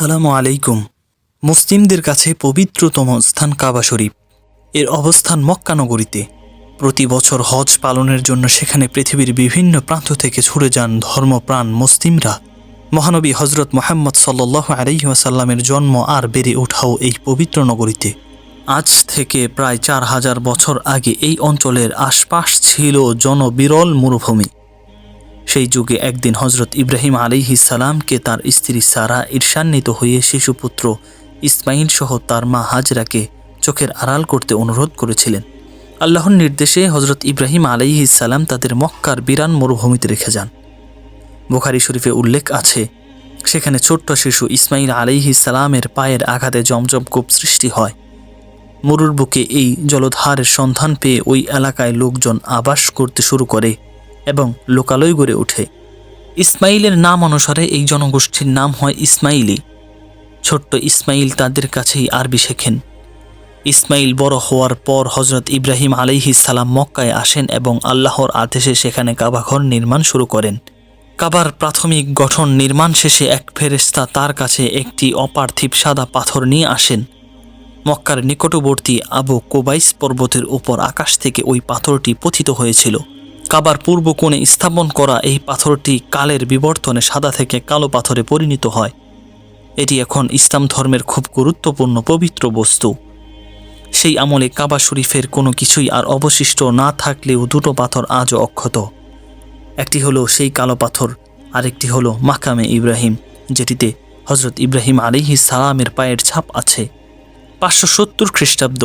আসসালামু আলাইকুম। মুসলিমদের কাছে পবিত্রতম স্থান কাবা শরীফ। এর অবস্থান মক্কা নগরীতে। প্রতি বছর হজ পালনের জন্য সেখানে পৃথিবীর বিভিন্ন প্রান্ত থেকে ছুড়ে যান ধর্মপ্রাণ মুসলিমরা। মহানবী হজরত মোহাম্মদ সাল্লাহ আলাইসাল্লামের জন্ম আর বেড়ে ওঠাও এই পবিত্র নগরীতে। আজ থেকে প্রায় চার হাজার বছর আগে এই অঞ্চলের আশপাশ ছিল জনবিরল মরুভূমি। সেই যুগে একদিন হজরত ইব্রাহিম আলিহি সালামকে তার স্ত্রী সারা ঈর্ষান্বিত হয়ে শিশুপুত্র ইসমাইল সহ তার মা হাজরাকে চোখের আড়াল করতে অনুরোধ করেছিলেন। আল্লাহর নির্দেশে হজরত ইব্রাহিম আলাইহি সালাম তাদের মক্কার বিরান মরুভূমিতে রেখে যান। বুখারি শরীফে উল্লেখ আছে, সেখানে ছোট্ট শিশু ইসমাইল আলাইহি সালামের পায়ের আঘাতে জমজম কূপ সৃষ্টি হয়। মরুর বুকে এই জলধারের সন্ধান পেয়ে ওই এলাকায় লোকজন আবাস করতে শুরু করে। এবং লোকালয় গড়ে ওঠে। ইসমাইলের নাম অনুসারে এই জনগোষ্ঠীর নাম হয় ইসমাইলি ছোট্ট ইসমাইল তাদের কাছেই আরবি শেখেন। ইসমাইল বড় হওয়ার পর হজরত ইব্রাহিম আলাইহি সালাম মক্কায় আসেন এবং আল্লাহর আদেশে সেখানে কাবাঘর নির্মাণ শুরু করেন। কাবার প্রাথমিক গঠন নির্মাণ শেষে এক ফেরেস্তা তার কাছে একটি অপার্থিব সাদা পাথর নিয়ে আসেন। মক্কার নিকটবর্তী আবু কোবাইস পর্বতের উপর আকাশ থেকে ওই পাথরটি পথিত হয়েছিল। কাবার পূর্ব কোণে স্থাপন করা এই পাথরটি কালের বিবর্তনে সাদা থেকে কালো পাথরে পরিণত হয়। এটি এখন ইসলাম ধর্মের খুব গুরুত্বপূর্ণ পবিত্র বস্তু। সেই আমলে কাবা শরীফের কোনো কিছুই আর অবশিষ্ট না থাকলেও দুটো পাথর আজও অক্ষত। একটি হলো সেই কালো পাথর, আরেকটি হলো মাকামে ইব্রাহিম, যেটিতে হজরত ইব্রাহিম আলিহি সালামের পায়ের ছাপ আছে। পাঁচশো সত্তর খ্রিস্টাব্দ।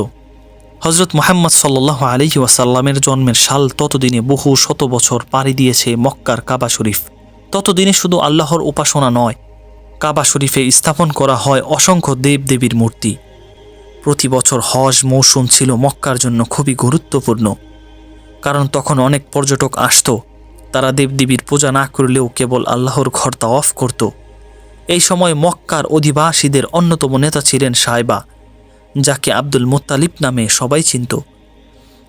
হজরত মোহাম্মদ সাল্লাহ আলহি ওয়াসাল্লামের জন্মের সাল ততদিনে বহু শত বছর পাড়ি দিয়েছে মক্কার কাবা শরীফ। ততদিনে শুধু আল্লাহর উপাসনা নয়, কাবা শরীফে স্থাপন করা হয় অসংখ্য দেবদেবীর মূর্তি। প্রতি বছর হজ মৌসুম ছিল মক্কার জন্য খুবই গুরুত্বপূর্ণ, কারণ তখন অনেক পর্যটক আসত, তারা দেবদেবীর পূজা না করলেও কেবল আল্লাহর ঘর অফ করত। এই সময় মক্কার অধিবাসীদের অন্যতম নেতা ছিলেন সাইবা। যাকে আব্দুল মোত্তালিব নামে সবাই চিনত।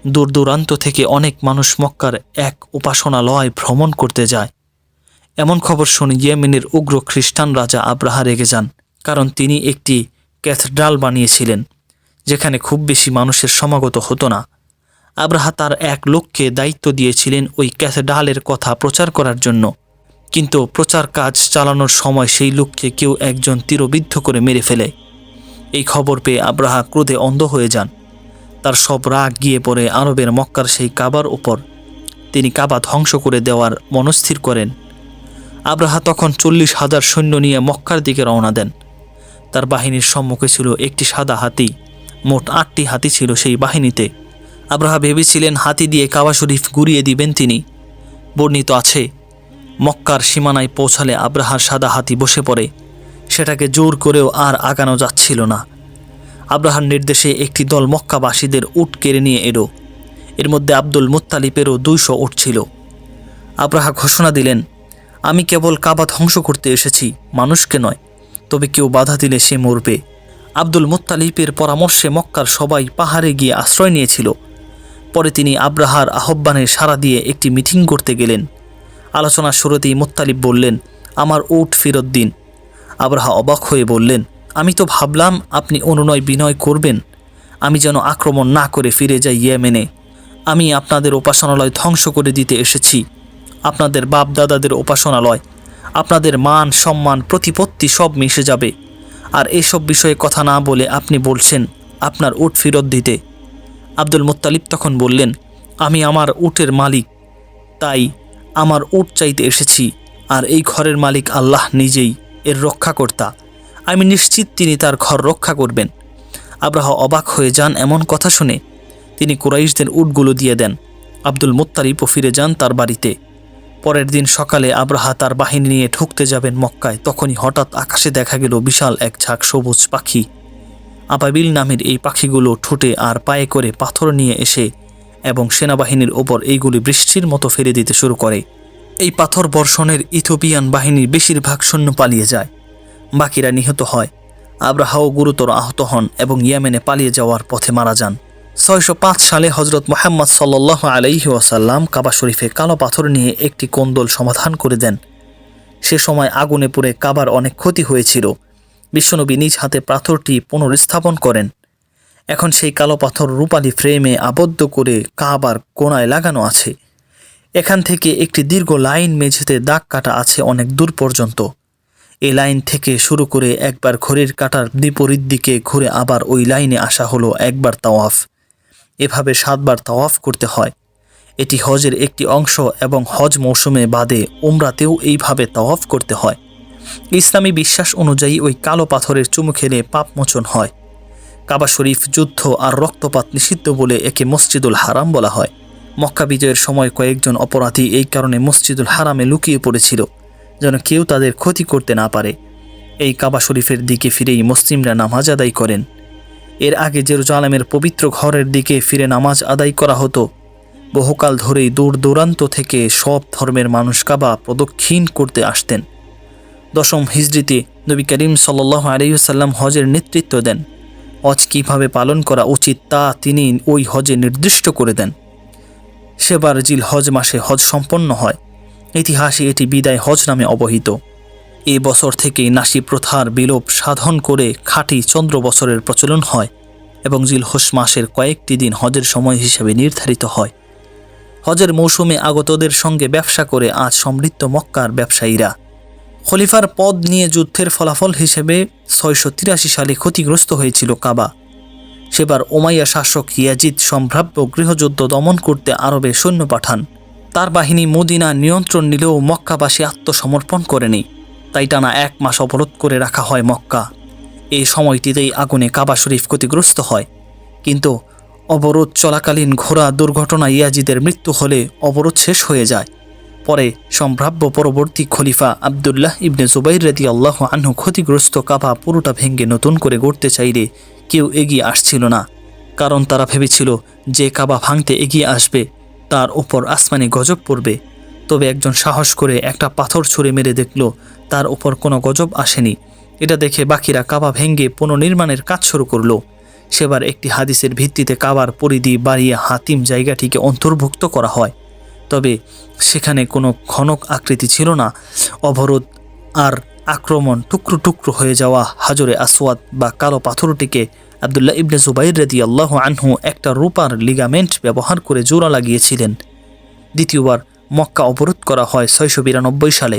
দূর দূরান্ত থেকে অনেক মানুষ মক্কার এক উপাসনালয় ভ্রমণ করতে যায়। এমন খবর শুনে ইয়েমেনের উগ্র খ্রিস্টান রাজা আব্রাহা রেগে যান, কারণ তিনি একটি ক্যাথড্রাল বানিয়েছিলেন, যেখানে খুব বেশি মানুষের সমাগত হতো না। আব্রাহা তার এক লোককে দায়িত্ব দিয়েছিলেন ওই ক্যাথড্রালের কথা প্রচার করার জন্য, কিন্তু প্রচার কাজ চালানোর সময় সেই লোককে কেউ একজন তীরবিদ্ধ করে মেরে ফেলে। এই খবর পেয়ে আব্রাহা ক্রোধে অন্ধ হয়ে যান। তার সব রাগ গিয়ে পড়ে আরবের মক্কার সেই কাবার উপর। তিনি কাবা ধ্বংস করে দেওয়ার মনস্থির করেন। আব্রাহা তখন চল্লিশ হাজার সৈন্য নিয়ে মক্কার দিকে রওনা দেন। তার বাহিনীর সম্মুখে ছিল একটি সাদা হাতি। মোট আটটি হাতি ছিল সেই বাহিনীতে। আব্রাহা ভেবেছিলেন হাতি দিয়ে কাবা শরীফ গুড়িয়ে দিবেন তিনি। বর্ণিত আছে, মক্কার সীমানায় পৌঁছালে আব্রাহার সাদা হাতি বসে পড়ে। সেটাকে জোর করেও আর আগানো যাচ্ছিল না। আব্রাহার নির্দেশে একটি দল মক্কাবাসীদের উট কেড়ে নিয়ে এলো। এর মধ্যে আব্দুল মুত্তালিপেরও দুইশো উট ছিল। আব্রাহা ঘোষণা দিলেন, আমি কেবল কাবা ধ্বংস করতে এসেছি, মানুষকে নয়, তবে কেউ বাধা দিলে সে মরবে। আব্দুল মুত্তালিপের পরামর্শে মক্কার সবাই পাহাড়ে গিয়ে আশ্রয় নিয়েছিল। পরে তিনি আব্রাহার আহ্বানে সাড়া দিয়ে একটি মিটিং করতে গেলেন। আলোচনার শুরুতেই মুত্তালিব বললেন, আমার উট ফেরত দিন। আব্রাহা অবাক হয়ে বললেন, আমি তো ভাবলাম আপনি অনুনয় বিনয় করবেন। আমি যেন আক্রমণ না করে ফিরে যাই ইয়েমেনে। আমি আপনাদের উপাসনালয় ধ্বংস করে দিতে এসেছি। আপনাদের বাপ দাদাদের উপাসনালয়, আপনাদের মান, সম্মান, প্রতিপত্তি সব মিশে যাবে। আর এসব বিষয়ে কথা না বলে আপনি বলছেন আপনার উট ফেরত দিতে। আব্দুল মুত্তালিব তখন বললেন, আমি আমার উটের মালিক। তাই আমার উট চাইতে এসেছি, আর এই ঘরের মালিক আল্লাহ নিজেই। এর রক্ষাকর্তা। আমি নিশ্চিত তিনি তার ঘর রক্ষা করবেন। আব্রাহ অবাক হয়ে যান এমন কথা শুনে। তিনি কুরাইশদের উটগুলো দিয়ে দেন। আব্দুল মুত্তারিফও ফিরে যান তার বাড়িতে। পরের দিন সকালে আব্রাহা তার বাহিনী নিয়ে ঠুকতে যাবেন মক্কায়। তখনই হঠাৎ আকাশে দেখা গেল বিশাল এক ঝাঁক সবুজ পাখি। আবাবিল নামের এই পাখিগুলো ঠোঁটে আর পায়ে করে পাথর নিয়ে এসে এবং সেনাবাহিনীর ওপর এইগুলি বৃষ্টির মতো ফেলে দিতে শুরু করে। এই পাথর বর্ষণের ইথোপিয়ান বাহিনীর বেশিরভাগ সৈন্য পালিয়ে যায়। বাকিরা নিহত হয়। আব্রাহাও গুরুতর আহত হন এবং ইয়েমেনে পালিয়ে যাওয়ার পথে মারা যান। ছয়শো পাঁচ সালে হজরত মোহাম্মদ সাল্লাহ আলাইহি ওয়াসাল্লাম কাবা শরীফে কালো পাথর নিয়ে একটি কোন্দল সমাধান করে দেন। সে সময় আগুনে পুড়ে কাবার অনেক ক্ষতি হয়েছিল। বিশ্বনবী নিজ হাতে পাথরটি পুনর্স্থাপন করেন। এখন সেই কালো পাথর রূপালী ফ্রেমে আবদ্ধ করে কাবার কোনায় লাগানো আছে। এখান থেকে একটি দীর্ঘ লাইন মেঝেতে দাগ কাটা আছে অনেক দূর পর্যন্ত। এই লাইন থেকে শুরু করে একবার ঘড়ির কাটার বিপরীত দিকে ঘুরে আবার ওই লাইনে আসা হলো একবার তাওয়াফ। এভাবে সাতবার তাওয়াফ করতে হয়। এটি হজের একটি অংশ এবং হজ মৌসুমে বাদে উমরাতেও এইভাবে তাওয়াফ করতে হয়। ইসলামী বিশ্বাস অনুযায়ী ওই কালো পাথরের চুমু খেলে পাপ মোচন হয়। কাবা শরীফ যুদ্ধ আর রক্তপাত নিষিদ্ধ বলে একে মসজিদুল হারাম বলা হয়। মক্কা বিজয়ের সময় কয়েকজন অপরাধী এই কারণে মসজিদুল হারামে লুকিয়ে পড়েছিল, যেন কেউ তাদের ক্ষতি করতে না পারে। এই কাবা শরীফের দিকে ফিরেই মুসলিমরা নামাজ আদায় করেন। এর আগে জেরুজালেমের পবিত্র ঘরের দিকে ফিরে নামাজ আদায় করা হতো। বহুকাল ধরেই দূর দূরান্ত থেকে সব ধর্মের মানুষ কাবা প্রদক্ষিণ করতে আসতেন। দশম হিজড়িতে নবী করিম সাল্লাহ আলিউসাল্লাম হজের নেতৃত্ব দেন। হজ কীভাবে পালন করা উচিত তা তিনি ওই হজে নির্দিষ্ট করে দেন। সেবার জিল হজ মাসে হজ সম্পন্ন হয়। ইতিহাসে এটি বিদায় হজ নামে অবহিত। এ বছর থেকে নাসি প্রথার বিলোপ সাধন করে খাঁটি চন্দ্র বছরের প্রচলন হয় এবং জিল হোস মাসের কয়েকটি দিন হজের সময় হিসেবে নির্ধারিত হয়। হজের মৌসুমে আগতদের সঙ্গে ব্যবসা করে আজ সমৃদ্ধ মক্কার ব্যবসায়ীরা। খলিফার পদ নিয়ে যুদ্ধের ফলাফল হিসেবে ছয়শো তিরাশি সালে ক্ষতিগ্রস্ত হয়েছিল কাবা। সেবার ওমাইয়া শাসক ইয়াজিদ সম্ভাব্য গৃহযুদ্ধ দমন করতে আরবে সৈন্য পাঠান। তার বাহিনী মদিনা নিয়ন্ত্রণ নিলেও মক্কাবাসী আত্মসমর্পণ করেনি। তাই টানা এক মাস অবরোধ করে রাখা হয় মক্কা। এই সময়টিতেই আগুনে কাবা শরীফ ক্ষতিগ্রস্ত হয়। কিন্তু অবরোধ চলাকালীন ঘোড়া দুর্ঘটনা ইয়াজিদের মৃত্যু হলে অবরোধ শেষ হয়ে যায়। পরে সম্ভাব্য পরবর্তী খলিফা আবদুল্লাহ ইবনে জুবাইর রেদি আল্লাহ আনহু ক্ষতিগ্রস্ত কাবা পুরোটা ভেঙ্গে নতুন করে গড়তে চাইলে কেউ এগিয়ে আসছিল না। কারণ তারা ভেবেছিল, যে কাবা ভাঙতে এগিয়ে আসবে, তার ওপর আসমানি গজব পড়বে। তবে একজন সাহস করে একটা পাথর ছুঁড়ে মেরে দেখল, তার ওপর কোনো গজব আসেনি। এটা দেখে বাকিরা কাবা ভেঙ্গে পুনর্নির্মাণের কাজ শুরু করল। সেবার একটি হাদিসের ভিত্তিতে কাবার পরিধি বাড়িয়ে হাতিম জায়গাটিকে অন্তর্ভুক্ত করা হয়। তবে সেখানে কোনো ঘনক আকৃতি ছিল না। অবরোধ আর আক্রমণ টুকরো টুকরো হয়ে যাওয়া হাজরে আসওয়াদ বা কালো পাথরটিকে আবদুল্লাহ ইবনে জুবাইর রেদি আল্লাহ আনহু একটা রূপার লিগামেন্ট ব্যবহার করে জোড়া লাগিয়েছিলেন। দ্বিতীয়বার মক্কা অবরোধ করা হয় ছয়শো বিরানব্বই সালে।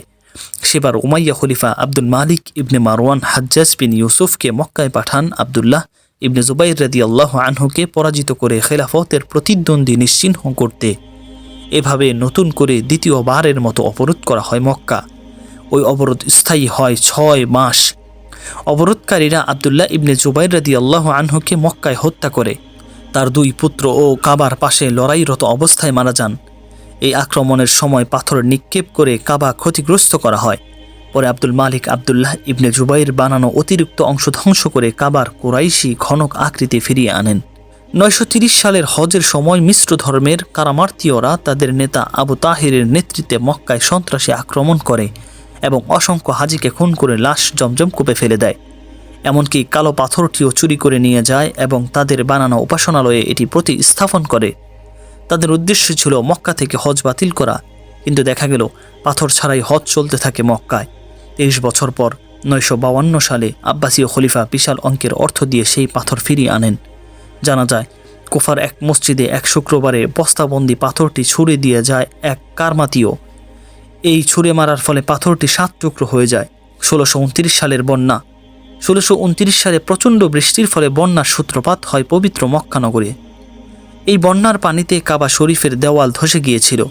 সেবার উমাইয়া খলিফা Abdul Malik ibn Marwan Hajjaj bin ইউসুফকে মক্কায় পাঠান আবদুল্লাহ ইবনে জুবাইর রাদি আল্লাহ আনহুকে পরাজিত করে খেলাফতের প্রতিদ্বন্দ্বী নিশ্চিহ্ন করতে। এভাবে নতুন করে দ্বিতীয়বারের মতো অবরোধ করা হয় মক্কা। ওই অবরোধ স্থায়ী হয় ছয় মাস। অবরোধকারীরা আবদুল্লাহ ইবনে জুবাইর রাদি আল্লাহ আনহুকে মক্কায় হত্যা করে। তার দুই পুত্র ও কাবার পাশে লড়াইরত অবস্থায় মারা যান। এই আক্রমণের সময় পাথর নিক্ষেপ করে কাবা ক্ষতিগ্রস্ত করা হয়। পরে আব্দুল মালিক আবদুল্লাহ ইবনে জুবাইর বানানো অতিরিক্ত অংশ ধ্বংস করে কাবার কোরাইশি ঘনক আকৃতি ফিরিয়ে আনেন। নয়শো সালের হজের সময় মিশ্র ধর্মের কারামার্তীয়রা তাদের নেতা আবু তাহিরের নেতৃত্বে মক্কায় সন্ত্রাসী আক্রমণ করে এবং অসংখ্য হাজিকে খুন করে লাশ জমজম কূপে ফেলে দেয়। এমনকি কালো পাথরটিও চুরি করে নিয়ে যায় এবং তাদের বানানো উপাসনালয়ে এটি প্রতিস্থাপন করে। তাদের উদ্দেশ্য ছিল মক্কা থেকে হজ বাতিল করা, কিন্তু দেখা গেল পাথর ছাড়াই হজ চলতে থাকে মক্কায়। তেইশ বছর পর নয়শো সালে আব্বাসীয় খলিফা বিশাল অঙ্কের অর্থ দিয়ে সেই পাথর ফিরিয়ে আনেন। জানা যায়, কুফার এক মসজিদে এক শুক্রবারে বস্তাবন্দি পাথরটি ছুড়ে দিয়ে যায় এক কারমাতীয়। এই ছুঁড়ে মারার ফলে পাথরটি সাত টুকরো হয়ে যায়। ষোলোশো সালের বন্যা। ষোলোশো সালে প্রচণ্ড বৃষ্টির ফলে বন্যার সূত্রপাত হয় পবিত্র মক্কানগরে এই বন্যার পানিতে কাবা শরীফের দেওয়াল ধসে গিয়েছিল।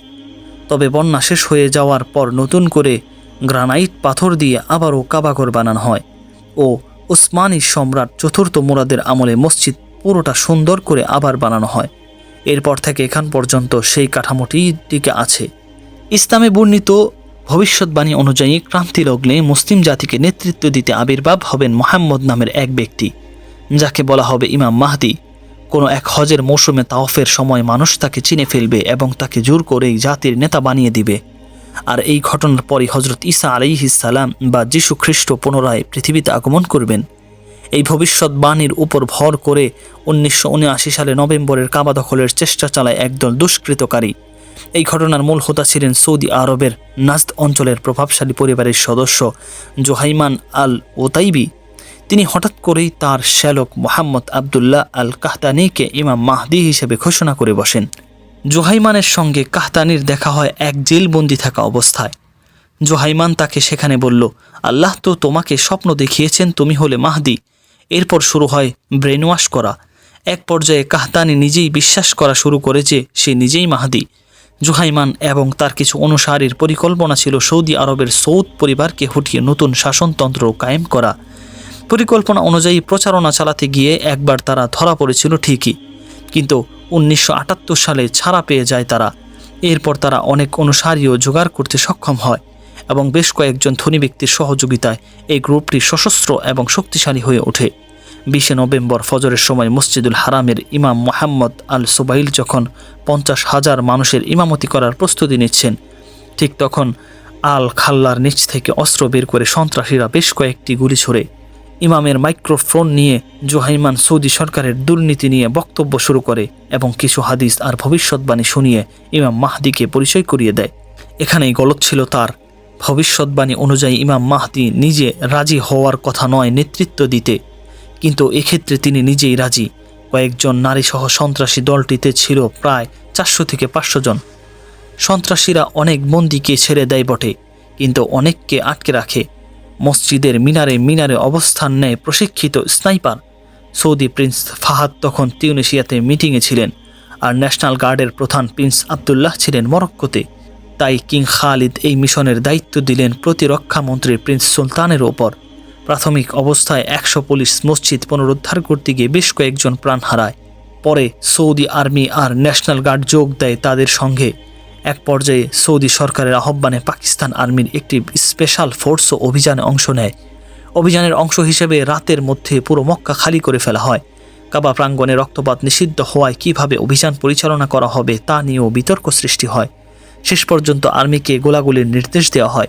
তবে বন্যা শেষ হয়ে যাওয়ার পর নতুন করে গ্রানাইট পাথর দিয়ে আবারও কাবাঘর বানানো হয় ও ওসমানী সম্রাট চতুর্থ মুরাদের আমলে মসজিদ পুরোটা সুন্দর করে আবার বানানো হয়। এরপর থেকে এখান পর্যন্ত সেই কাঠামোটি টিকে আছে। ইসলামে বর্ণিত ভবিষ্যৎবাণী অনুযায়ী ক্রান্তি লগ্নে মুসলিম জাতিকে নেতৃত্ব দিতে আবির্ভাব হবেন মোহাম্মদ নামের এক ব্যক্তি, যাকে বলা হবে ইমাম মাহদি। কোনো এক হজের মৌসুমে তাওফের সময় মানুষ তাকে চিনে ফেলবে এবং তাকে জোর করেই জাতির নেতা বানিয়ে দিবে। আর এই ঘটনার পরই হজরত ঈসা সালাম বা যীশু খ্রিস্ট পুনরায় পৃথিবীতে আগমন করবেন। এই ভবিষ্যৎবাণীর উপর ভর করে উনিশশো উনআশি সালে নভেম্বরের কাবা দখলের চেষ্টা চালায় একদল দুষ্কৃতকারী। এই ঘটনার মূল হোতা ছিলেন সৌদি আরবের নাজদ অঞ্চলের প্রভাবশালী পরিবারের সদস্য জোহাইমান আল ওতাইবি তিনি হঠাৎ করেই তার শ্যালক মোহাম্মদ আবদুল্লাহ আল কাহতানিকে ইমাম মাহদি হিসেবে ঘোষণা করে বসেন। জোহাইমানের সঙ্গে কাহতানির দেখা হয় এক জেলবন্দি থাকা অবস্থায়। জোহাইমান তাকে সেখানে বলল, আল্লাহ তো তোমাকে স্বপ্ন দেখিয়েছেন, তুমি হলে মাহদি। এরপর শুরু হয় ব্রেন ওয়াশ করা। এক পর্যায়ে কাহতানি নিজেই বিশ্বাস করা শুরু করে যে সে নিজেই মাহাদি। জুহাইমান এবং তার কিছু অনুসারীর পরিকল্পনা ছিল সৌদি আরবের সৌদ পরিবারকে হটিয়ে নতুন শাসনতন্ত্র কায়েম করা। পরিকল্পনা অনুযায়ী প্রচারণা চালাতে গিয়ে একবার তারা ধরা পড়েছিল ঠিকই, কিন্তু উনিশশো আটাত্তর সালে ছাড়া পেয়ে যায় তারা। এরপর তারা অনেক অনুসারীও জোগাড় করতে সক্ষম হয়। এবং বেশ কয়েকজন ধনী ব্যক্তির সহযোগিতায় এই গ্রুপটি সশস্ত্র এবং শক্তিশালী হয়ে ওঠে। বিশে নভেম্বর ফজরের সময় মসজিদুল হারামের ইমাম মোহাম্মদ আল সুবাইল যখন পঞ্চাশ হাজার মানুষের ইমামতি করার প্রস্তুতি নিচ্ছেন, ঠিক তখন আল খাল্লার নিচ থেকে অস্ত্র বের করে সন্ত্রাসীরা বেশ কয়েকটি গুলি ছড়ে ইমামের মাইক্রোফোন নিয়ে জোহাইমান সৌদি সরকারের দুর্নীতি নিয়ে বক্তব্য শুরু করে এবং কিছু হাদিস আর ভবিষ্যৎবাণী শুনিয়ে ইমাম মাহদিকে পরিচয় করিয়ে দেয়। এখানেই গলত ছিল তার ভবিষ্যৎবাণী অনুযায়ী ইমাম মাহদি নিজে রাজি হওয়ার কথা নয় নেতৃত্ব দিতে। কিন্তু এক্ষেত্রে তিনি নিজেই রাজি। কয়েকজন নারীসহ সন্ত্রাসী দলটিতে ছিল প্রায় চারশো থেকে পাঁচশো জন। সন্ত্রাসীরা অনেক বন্দিকে ছেড়ে দেয় বটে, কিন্তু অনেককে আটকে রাখে। মসজিদের মিনারে মিনারে অবস্থান নেয় প্রশিক্ষিত স্নাইপার। সৌদি প্রিন্স ফাহাদ তখন তিউনেশিয়াতে মিটিংয়ে ছিলেন, আর ন্যাশনাল গার্ডের প্রধান প্রিন্স আবদুল্লাহ ছিলেন মরক্কোতে। তাই কিং খালিদ এই মিশনের দায়িত্ব দিলেন প্রতিরক্ষা মন্ত্রী প্রিন্স সুলতানের ওপর। প্রাথমিক অবস্থায় একশো পুলিশ মসজিদ পুনরুদ্ধার করতে গিয়ে বেশ কয়েকজন প্রাণ হারায়। পরে সৌদি আর্মি আর ন্যাশনাল গার্ড যোগ দেয় তাদের সঙ্গে। এক পর্যায়ে সৌদি সরকারের আহ্বানে পাকিস্তান আর্মির একটি স্পেশাল ফোর্সও অভিযানে অংশ নেয়। অভিযানের অংশ হিসেবে রাতের মধ্যে পুরো মক্কা খালি করে ফেলা হয়। কাবা প্রাঙ্গণে রক্তপাত নিষিদ্ধ হওয়ায় কীভাবে অভিযান পরিচালনা করা হবে তা নিয়েও বিতর্ক সৃষ্টি হয়। শেষ পর্যন্ত আর্মিকে গোলাগুলির নির্দেশ দেওয়া হয়।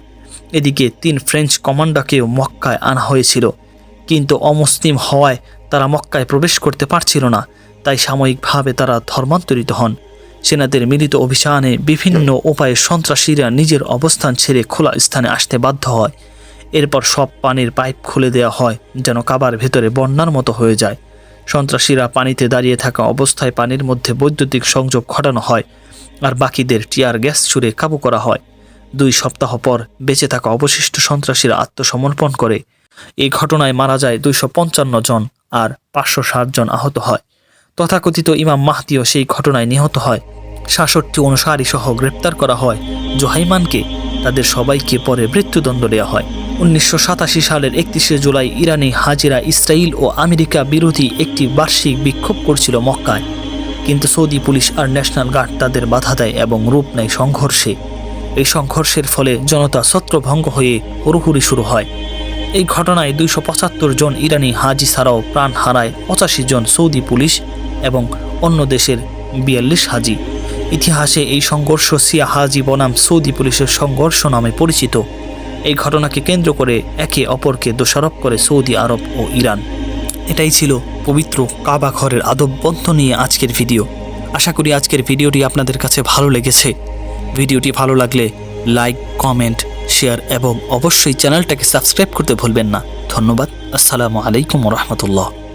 এদিকে তিন ফ্রেঞ্চ কমান্ডারকেও মক্কায় আনা হয়েছিল। কিন্তু অমুসলিম হওয়ায় তারা মক্কায় প্রবেশ করতে পারছিল না, তাই সাময়িকভাবে তারা ধর্মান্তরিত হন। সেনাদের মিলিত অভিযানে বিভিন্ন উপায়ে সন্ত্রাসীরা নিজের অবস্থান ছেড়ে খোলা স্থানে আসতে বাধ্য হয়। এরপর সব পানির পাইপ খুলে দেওয়া হয়, যেন কাবার ভেতরে বন্যার মতো হয়ে যায়। সন্ত্রাসীরা পানিতে দাঁড়িয়ে থাকা অবস্থায় পানির মধ্যে বৈদ্যুতিক সংযোগ ঘটানো হয়। আর বাকিদের টিয়ার গ্যাস ছুড়ে কাবু করা হয়। দুই সপ্তাহ পর বেঁচে থাকা অবশিষ্ট সন্ত্রাসীরা আত্মসমর্পণ করে। এই ঘটনায় মারা যায় দুইশো পঞ্চান্ন জন আর পাঁচশো ষাট জন আহত হয়। তথাকথিত ইমাম মাহদিও সেই ঘটনায় নিহত হয়। সাতষট্টি অনুসারী সহ গ্রেপ্তার করা হয়। জোহাইমানকে, তাদের সবাইকে পরে মৃত্যুদণ্ড দেওয়া হয়। উনিশশো সাতাশি সালের একত্রিশে জুলাই ইরানি হাজিরা ইসরায়েল ও আমেরিকা বিরোধী একটি বার্ষিক বিক্ষোভ করছিল মক্কায়। কিন্তু সৌদি পুলিশ আর ন্যাশনাল গার্ড তাদের বাধা দেয় এবং রূপ নেয় সংঘর্ষে। এই সংঘর্ষের ফলে জনতা ছত্রভঙ্গ হয়ে হুড়ুহুড়ি শুরু হয়। এই ঘটনায় দুইশো পঁচাত্তর জন ইরানি হাজি ছাড়াও প্রাণ হারায় পঁচাশি জন সৌদি পুলিশ এবং অন্য দেশের বিয়াল্লিশ হাজি। ইতিহাসে এই সংঘর্ষ সিয়া হাজি বনাম সৌদি পুলিশের সংঘর্ষ নামে পরিচিত। এই ঘটনাকে কেন্দ্র করে একে অপরকে দোষারোপ করে সৌদি আরব ও ইরান। এটাই ছিল পবিত্র কাবা ঘরের আদববন্ধ নিয়ে আজকের ভিডিও। আশা করি আজকের ভিডিওটি আপনাদের কাছে ভালো লেগেছে। ভিডিওটি ভালো লাগলে লাইক, কমেন্ট, শেয়ার এবং অবশ্যই চ্যানেলটাকে সাবস্ক্রাইব করতে ভুলবেন না। ধন্যবাদ। আসসালামু আলাইকুম রহমতুল্লাহ।